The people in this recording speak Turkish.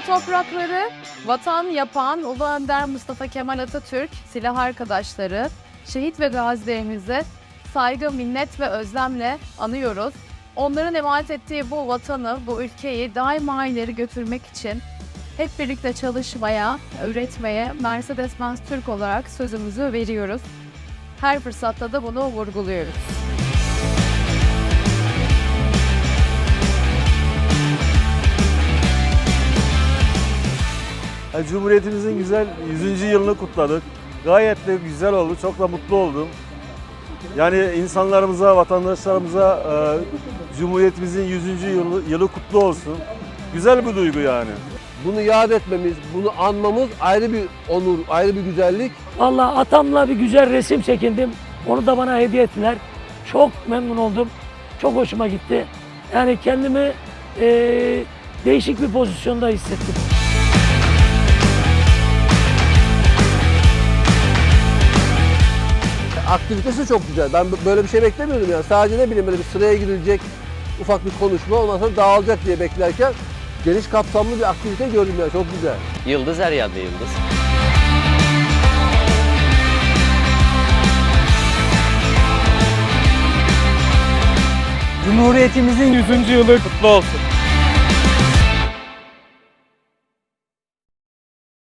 toprakları vatan yapan Ulu Önder Mustafa Kemal Atatürk, silah arkadaşları, şehit ve gazilerimizi saygı, minnet ve özlemle anıyoruz. Onların emanet ettiği bu vatanı, bu ülkeyi daima ileri götürmek için hep birlikte çalışmaya, üretmeye Mercedes-Benz Türk olarak sözümüzü veriyoruz. Her fırsatta da bunu vurguluyoruz. Cumhuriyetimizin güzel 100. yılını kutladık. Gayet de güzel oldu. Çok da mutlu oldum. Yani insanlarımıza, vatandaşlarımıza e, Cumhuriyetimizin 100. yılı, yılı kutlu olsun. Güzel bir duygu yani. Bunu yad etmemiz, bunu anmamız ayrı bir onur, ayrı bir güzellik. Vallahi atamla bir güzel resim çekindim. Onu da bana hediye ettiler. Çok memnun oldum. Çok hoşuma gitti. Yani kendimi eee, değişik bir pozisyonda hissettim. Aktivitesi çok güzel. Ben böyle bir şey beklemiyordum yani. Sadece ne bileyim böyle bir sıraya girilecek ufak bir konuşma ondan sonra dağılacak diye beklerken geniş kapsamlı bir aktivite gördüm ya. Çok güzel. Yıldız her yerde yıldız. Cumhuriyetimizin 100. yılı kutlu olsun.